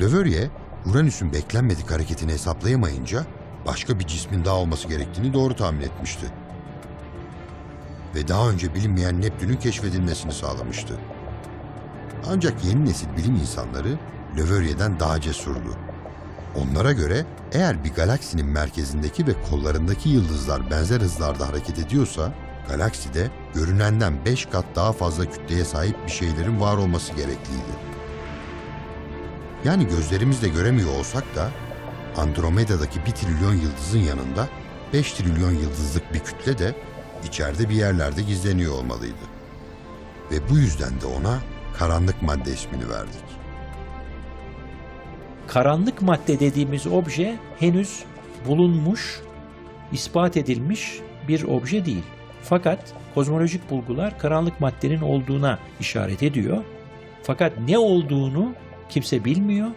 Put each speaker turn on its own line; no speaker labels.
Leverrier, Uranüs'ün beklenmedik hareketini hesaplayamayınca başka bir cismin daha olması gerektiğini doğru tahmin etmişti. Ve daha önce bilinmeyen Neptün'ün keşfedilmesini sağlamıştı. Ancak yeni nesil bilim insanları Leverrier'den daha cesurdu. Onlara göre eğer bir galaksinin merkezindeki ve kollarındaki yıldızlar benzer hızlarda hareket ediyorsa, galakside görünenden 5 kat daha fazla kütleye sahip bir şeylerin var olması gerekliydi. Yani gözlerimizle göremiyor olsak da Andromeda'daki 1 trilyon yıldızın yanında 5 trilyon yıldızlık bir kütle de içeride bir yerlerde gizleniyor olmalıydı. Ve bu yüzden de ona karanlık madde ismini verdik.
Karanlık madde dediğimiz obje henüz bulunmuş, ispat edilmiş bir obje değil. Fakat kozmolojik bulgular karanlık maddenin olduğuna işaret ediyor. Fakat ne olduğunu kimse bilmiyor